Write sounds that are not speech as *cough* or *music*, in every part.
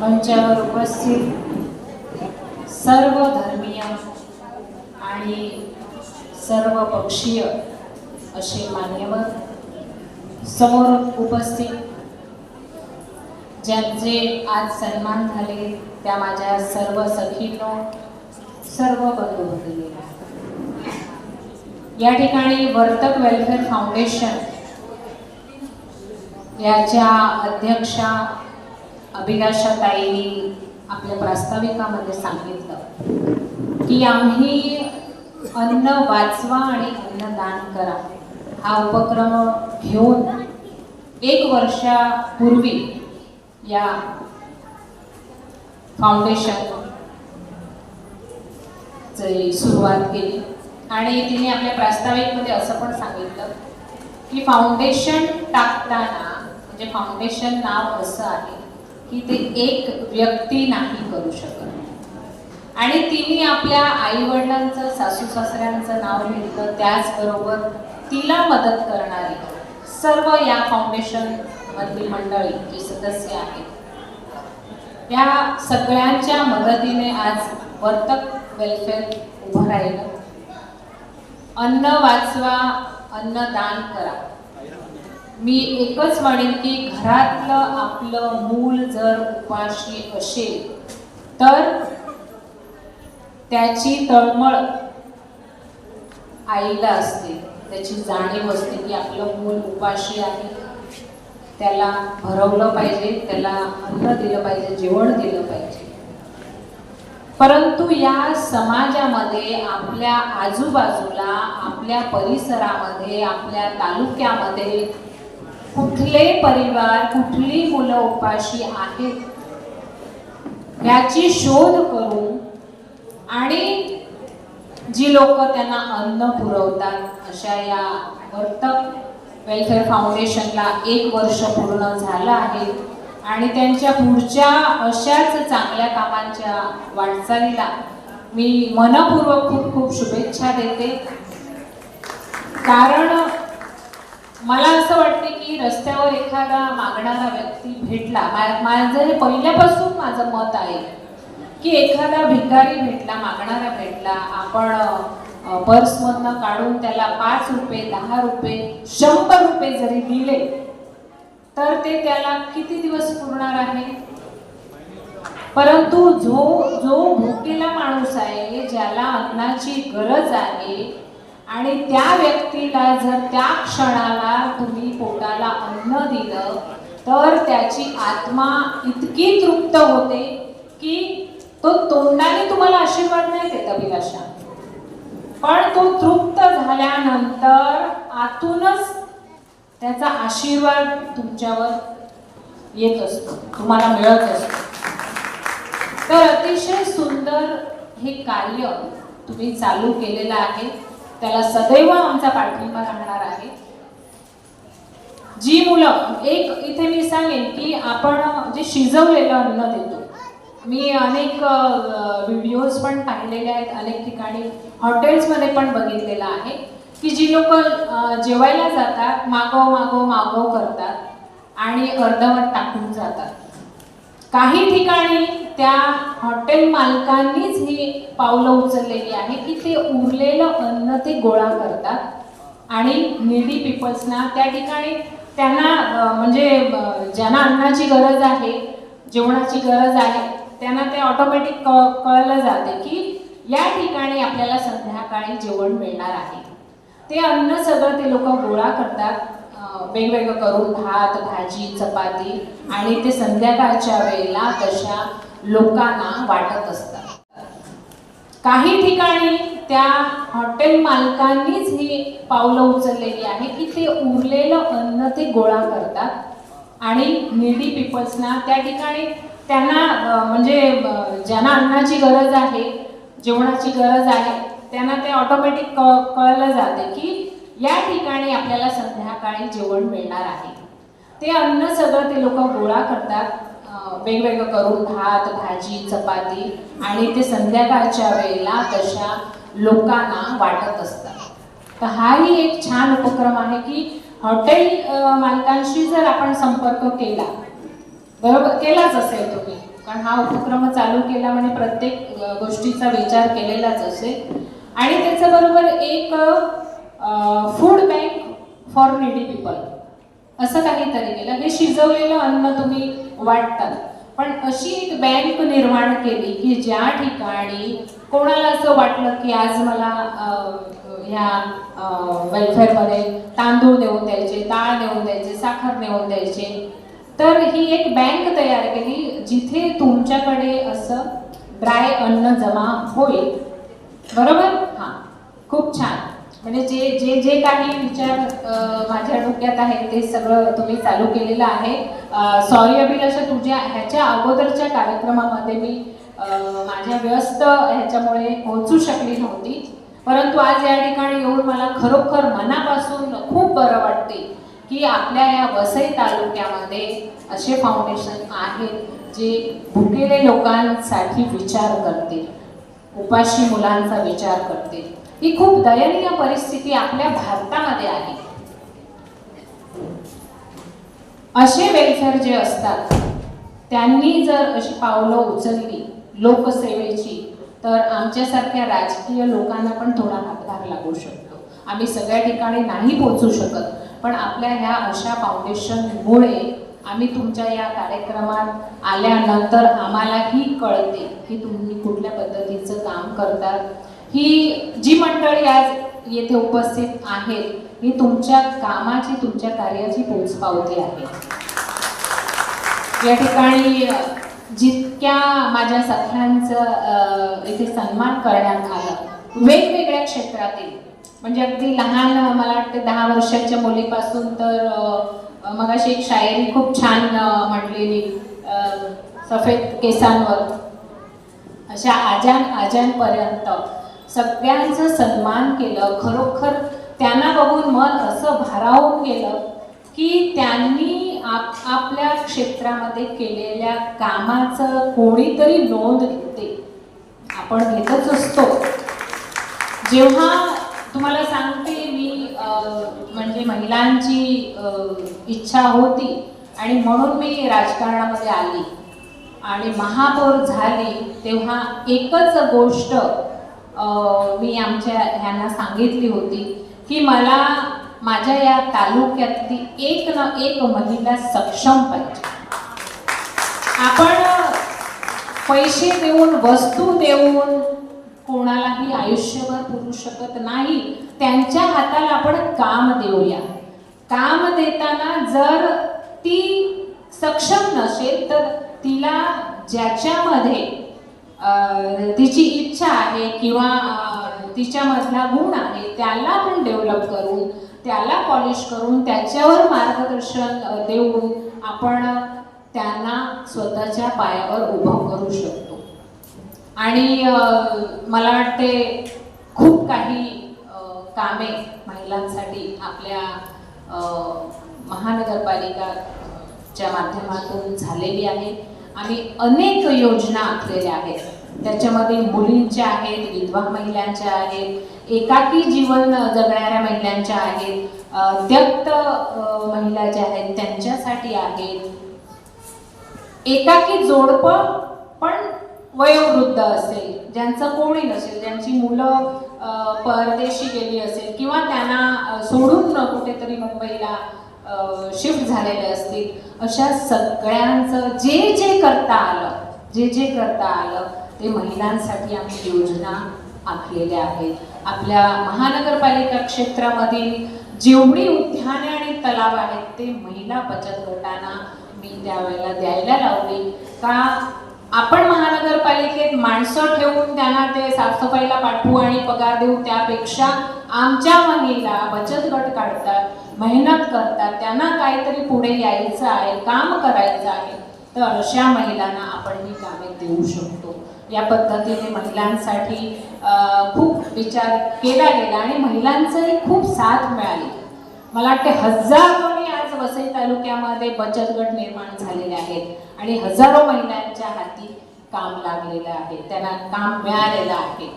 मंचावर उपस्थित सर्व धर्मीय आणि सर्व पक्षीय असे मान्यवर समोर उपस्थित ज्यांचे आज सन्मान झाले त्या माझ्या सर्व सखीनो सर्व बंधू भगिनी या ठिकाणी वर्तक वेलफेअर फाउंडेशन याच्या अध्यक्षा अभिलाषा ताईंनी आपल्या प्रास्ताविकामध्ये सांगितलं की आम्ही अन्न वाचवा आणि अन्न दान करा. हा उपक्रम घेऊन एक वर्षापूर्वी या फाउंडेशन सुरुवात केली. आणि तिने आपल्या प्रास्ताविकमध्ये असं पण सांगितलं की फाउंडेशन टाकताना म्हणजे फाउंडेशन नाव असं आहे की ते एक व्यक्ती नाही करू शकत. आणि तिने आपल्या आई वडिलांचं सासू सासऱ्यांचं नाव घेतलं त्याचबरोबर तिला मदत करणारी सर्व या फाउंडेशन मधील मंडळी जी सदस्य आहेत. या सगळ्यांच्या मदतीने आज वर्तक वेलफेअर उभं राहिलं. अन्न वाचवा अन्न दान करा. मी एकच म्हणेन की घरातलं आपलं मूल जर उपाशी असेल तर त्याची तळमळ आईला असते. त्याची जाणीव असते की आपलं मूल उपाशी आहे. त्याला भरवलं पाहिजे त्याला अन्न दिलं पाहिजे जेवण दिलं पाहिजे. परंतु या समाजामध्ये आपल्या आजूबाजूला आपल्या परिसरामध्ये आपल्या तालुक्यामध्ये कुठले परिवार कुठली मुलं उपाशी आहेत? याची शोध करून आणि जी लोक त्यांना अन्न पुरवतात अशा या वर्तक वेलफेअर फाउंडेशनला एक वर्ष पूर्ण झालं आहे. आणि त्यांच्या पुढच्या अशाच चांगल्या कामांच्या वाटचालीला मी मनपूर्वक खूप खूप शुभेच्छा देते. कारण मला असं वाटते की रस्त्यावर एखादा मागणारा व्यक्ती भेटला मा- माझं हे पहिल्यापासून माझं मत आहे की एखादा भिकारी भेटला मागणारा भेटला आपण पर्समधनं काढून त्याला पाच रुपये दहा रुपये शंभर रुपये जरी दिले तर ते त्याला किती दिवस पुरणार आहे? परंतु जो जो भुकेला माणूस आहे ज्याला अन्नाची गरज आहे आणि त्या व्यक्तीला जर त्या क्षणाला तुम्ही पोटाला अन्न दिलं तर त्याची आत्मा इतकी तृप्त होते की तो तोंडाने तुम्हाला आशीर्वाद नाही देत अभिलाषा. पण तो तृप्त झाल्यानंतर आतूनच त्याचा आशीर्वाद तुमच्यावर येत असतो तुम्हाला मिळत असतो. तर अतिशय सुंदर हे कार्य तुम्ही चालू केलेलं आहे. त्याला सदैव आमचा पाठिंबा राहणार आहे. जी मुलं एक इथे मी सांगेन की आपण जे शिजवलेलं अन्न देतो. मी अनेक व्हिडिओज पण पाहिलेले आहेत अनेक ठिकाणी हॉटेल्समध्ये पण बघितलेलं आहे की जी लोक जेवायला जातात मागव मागव मागव करतात आणि अर्धवट टाकून जातात. काही ठिकाणी त्या हॉटेल मालकांनीच ही पावलं उचललेली आहे की ते उरलेलं अन्न ते गोळा करतात. आणि निडी पीपल्सना त्या ठिकाणी त्यांना म्हणजे ज्यांना अन्नाची गरज आहे जेवणाची गरज आहे त्यांना ते ऑटोमॅटिक क कळलं जाते की या ठिकाणी आपल्याला संध्याकाळी जेवण मिळणार आहे. ते अन्न सगळं ते लोक गोळा करतात. वेगवेगळं करून भात भाजी चपाती आणि ते संध्याकाळच्या वेळेला तशा लोकांना वाटत असतात. काही ठिकाणी त्या हॉटेल मालकांनीच ही पावलं उचललेली आहे की ते उरलेलं अन्न ते गोळा करतात. आणि निडी पीपल्सना त्या ठिकाणी त्यांना म्हणजे ज्यांना अन्नाची गरज आहे जेवणाची गरज आहे त्यांना ते ऑटोमॅटिक कळलं जाते की या ठिकाणी आपल्याला संध्याकाळी जेवण मिळणार आहे. ते अन्न सगळं ते लोक गोळा करतात. वेगवेगळं करून भात भाजी चपाती आणि ते संध्याकाळच्या वेळेला तशा लोकांना वाटत असतात तर हाही एक छान उपक्रम आहे की हॉटेल मालकांशी जर आपण संपर्क केला बरोबर केलाच असेल तुम्ही कारण हा उपक्रम चालू केला म्हणजे प्रत्येक गोष्टीचा विचार केलेलाच असेल. आणि त्याच्याबरोबर एक food bank for needy people असं काहीतरी केलं. हे शिजवलेलं अन्न तुम्ही वाटतात. पण अशी एक बँक निर्माण केली की ज्या ठिकाणी कोणाला असं वाटलं की आज मला ह्या वेलफेअरमध्ये तांदूळ देऊन द्यायचे डाळ देऊन द्यायचे साखर देऊन द्यायचे तर ही एक बँक तयार केली जिथे तुमच्याकडे असं ड्राय अन्न जमा होईल. बरोबर? हां. खूप छान. म्हणजे जे जे जे काही विचार माझ्या डोक्यात आहे ते सगळं तुम्ही चालू केलेलं आहे. सॉरी अभिलाषा तुझ्या ह्याच्या अगोदरच्या कार्यक्रमामध्ये मी माझ्या व्यस्त ह्याच्यामुळे पोहोचू शकली नव्हती. परंतु आज या ठिकाणी येऊन मला खरोखर मनापासून खूप बरं वाटते की आपल्या या वसई तालुक्यामध्ये असे फाउंडेशन आहेत जे भुकेले लोकांसाठी विचार करतील. उपाशी मुलांचा विचार करते. ही खूप दयनीय परिस्थिती आपल्या भारतामध्ये आहे. असे वेलफेअर जे असतात त्यांनी जर अशी पावलं उचलली लोकसेवेची तर आमच्यासारख्या राजकीय लोकांना पण थोडा हातभार लागू शकतो. आम्ही सगळ्या ठिकाणी नाही पोहोचू शकत पण आपल्या ह्या अशा फाउंडेशनमुळे आम्ही तुमच्या या कार्यक्रमात आल्यानंतर आम्हालाही कळते की तुम्ही कुठल्या पद्धतीचं काम करतात ही जी मंडळी आज येथे उपस्थित आहेत ही तुमच्या कामाची तुमच्या कार्याची पोचपावती आहे. या ठिकाणी जितक्या माझ्या सख्यांचं इथे सन्मान करण्यात आलं वेगवेगळ्या क्षेत्रातील म्हणजे अगदी लहान मला वाटते दहा वर्षाच्या मुलीपासून तर मग मगाशी एक शायरी खूप छान म्हटलेली सफेद केसांवर. अशा आजान आजांपर्यंत सगळ्यांचं सन्मान केलं खरोखर त्यांना बघून मन असं भारावून गेलं की त्यांनी आप आपल्या क्षेत्रामध्ये केलेल्या कामाचं कोणीतरी नोंद घेते. आपण घेतच असतो. जेव्हा तुम्हाला सांगते मी म्हणजे महिलांची इच्छा होती आणि म्हणून मी राजकारणामध्ये आली. आणि महापौर झाली तेव्हा एकच गोष्ट मी आमच्या ह्यांना सांगितली होती की मला माझ्या या तालुक्यातली एक ना एक महिला सक्षम पाहिजे. आपण पैसे देऊन वस्तू देऊन कोणालाही आयुष्यभर पुरू शकत नाही त्यांच्या हाताला आपण काम देऊया. काम देताना जर ती सक्षम नसेल तर तिला ज्याच्यामध्ये तिची इच्छा आहे किंवा तिच्यामधला गुण आहे त्याला आपण डेव्हलप करून त्याला पॉलिश करून त्याच्यावर मार्गदर्शन देऊन आपण त्यांना स्वतःच्या पायावर उभं करू शकतो. आणि मला वाटते खूप काही कामे महिलांसाठी आपल्या महानगरपालिकाच्या माध्यमातून झालेली आहेत. आम्ही अनेक योजना आखलेल्या आहेत. त्याच्यामध्ये मुलींच्या आहेत विधवा महिलांच्या आहेत एकाकी जीवन जगणाऱ्या महिलांच्या आहेत त्यक्त महिला ज्या आहेत त्यांच्यासाठी आहेत. एकाकी जोडपं पण वयोवृद्ध असेल ज्यांचं कोणी नसेल ज्यांची मुलं परदेशी गेली असेल किंवा त्यांना सोडून कुठेतरी मुंबईला शिफ्ट झालेले असतील अशा सगळ्यांचं जे जे करता आलं जे जे करता आलं ते महिलांसाठी आम्ही योजना आखलेल्या आहेत आपल्या महानगरपालिका क्षेत्रामधील जेवढी उद्याने आणि तलाव आहेत ते महिला बचत गटांना मी त्यावेळेला द्यायला लावली. का? आपण महानगरपालिकेत माणसं ठेवून त्यांना ते साफसफाईला पाठवू आणि पगार देऊ त्यापेक्षा आमच्या महिला बचत गट काढतात मेहनत करतात त्यांना काहीतरी पुढे यायचं आहे काम करायचं आहे तर अशा महिलांना आपण ही कामे देऊ शकतो. या पद्धतीने महिलांसाठी खूप विचार केला गेला आणि महिलांचंही खूप साथ मिळाली. मला वाटते हजारोनी आज वसई तालुक्यामध्ये बचत गट निर्माण झालेले आहेत आणि हजारो महिलांच्या हाती काम लागलेलं आहे त्यांना काम मिळालेलं आहे.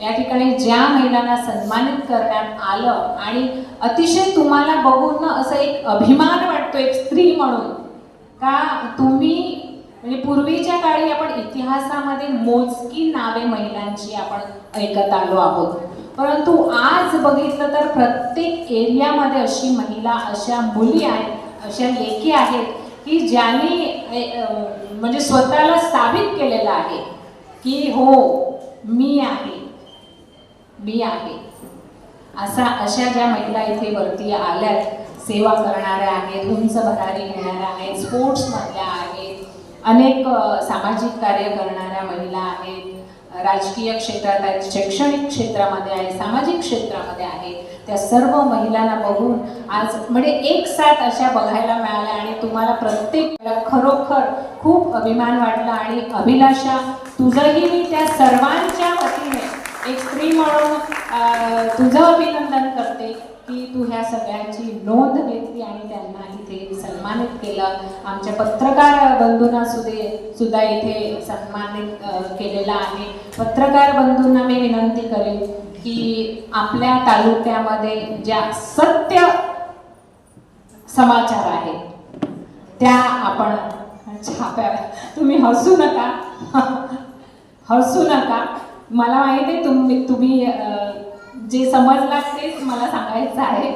या ठिकाणी ज्या महिलांना सन्मानित करण्यात आलं आणि अतिशय तुम्हाला बघून असं एक अभिमान वाटतो एक स्त्री म्हणून. का तुम्ही म्हणजे पूर्वीच्या काळी आपण इतिहासामध्ये मोजकी नावे महिलांची आपण ऐकत आलो आहोत. परंतु आज बघितलं तर प्रत्येक एरियामध्ये अशी महिला अशा मुली आहेत अशा लेखी आहेत की ज्यांनी म्हणजे स्वतःला स्थापित केलेलं आहे की हो मी आहे. मी आहे. असा अशा ज्या महिला इथे वरती आल्यात सेवा करणाऱ्या आहेत उंच भरारी घेणाऱ्या आहेत स्पोर्ट्समधल्या आहेत अनेक सामाजिक कार्य करणाऱ्या महिला आहेत राजकीय क्षेत्रात आहेत शैक्षणिक क्षेत्रामध्ये आहे सामाजिक क्षेत्रामध्ये आहे त्या सर्व महिलांना बघून आज म्हणजे एक साथ अशा बघायला मिळाल्या आणि तुम्हाला प्रत्येक खरोखर खूप अभिमान वाटला आणि अभिलाषा तुझंही मी त्या सर्वांच्या वतीने एक स्त्री म्हणून तुझं अभिनंदन करते. की तू ह्या सगळ्यांची नोंद घेतली आणि त्यांना इथे सन्मानित केलं. आमच्या पत्रकार बंधूंना सुदे सुद्धा इथे सन्मानित केलेला केलेलं आहे. पत्रकार बंधूंना मी विनंती करेन की आपल्या तालुक्यामध्ये ज्या सत्य समाचार आहेत त्या आपण छाप्या तुम्ही हसू नका. *laughs* हसू नका. मला माहिती आहे तुम्ही तुम्ही जे समजलात तेच मला सांगायचं आहे.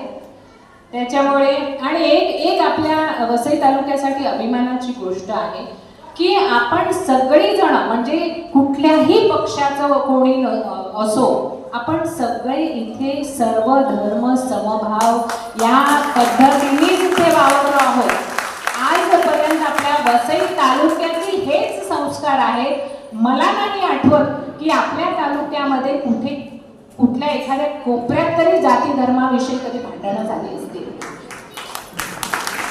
त्याच्यामुळे आणि एक एक आपल्या वसई तालुक्यासाठी अभिमानाची गोष्ट आहे की आपण सगळीजण म्हणजे कुठल्याही पक्षाचं कोणी असो आपण सगळे इथे सर्व धर्म समभाव या पद्धतीनेच इथे वावरलो आहोत. आजपर्यंत आपल्या वसई तालुक्यातील हेच संस्कार आहेत. मला नाही आठवत की आपल्या तालुक्यामध्ये कुठे कुठल्या एखाद्या कोपऱ्यात तरी जाती धर्माविषयी कधी भांडणं झाली असतील?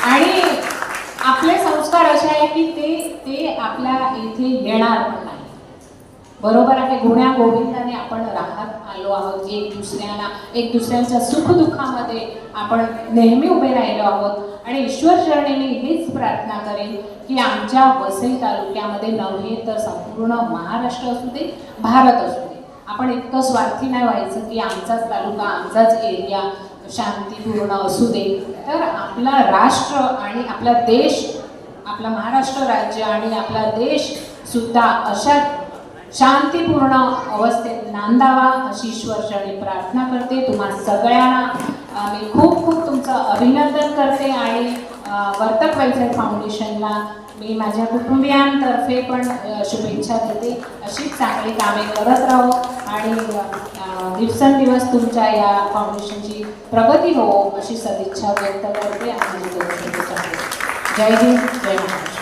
आणि आपले संस्कार असे आहे की ते ते आपल्या इथे येणार पण नाही. बरोबर आहे गुण्या गोविंदाने आपण राहत आलो आहोत एक दुसऱ्याला एक दुसऱ्यांच्या सुखदुःखामध्ये आपण नेहमी उभे राहिलो आहोत. आणि ईश्वर चरणी मी हीच प्रार्थना करेन की आमच्या वसई तालुक्यामध्ये नव्हे तर संपूर्ण महाराष्ट्र असू दे भारत असू दे. आपण इतकं स्वार्थी नाही व्हायचं की आमचाच तालुका आमचाच एरिया शांतीपूर्ण असू दे. तर आपला राष्ट्र आणि आपला देश आपला महाराष्ट्र राज्य आणि आपला देश सुद्धा अशा शांतीपूर्ण अवस्थेत नांदावा अशी ईश्वरचरणी प्रार्थना करते. तुम्हा सगळ्यांना मी खूप खूप तुमचं अभिनंदन करते आणि वर्तक वेलफेअर फाउंडेशनला मी माझ्या कुटुंबियांतर्फे पण शुभेच्छा देते. अशीच चांगली कामे करत राहो आणि दिवसेंदिवस तुमच्या या फाउंडेशनची प्रगती हो अशी सदिच्छा व्यक्त करते आणि जय हिंद जय महाराष्ट्र.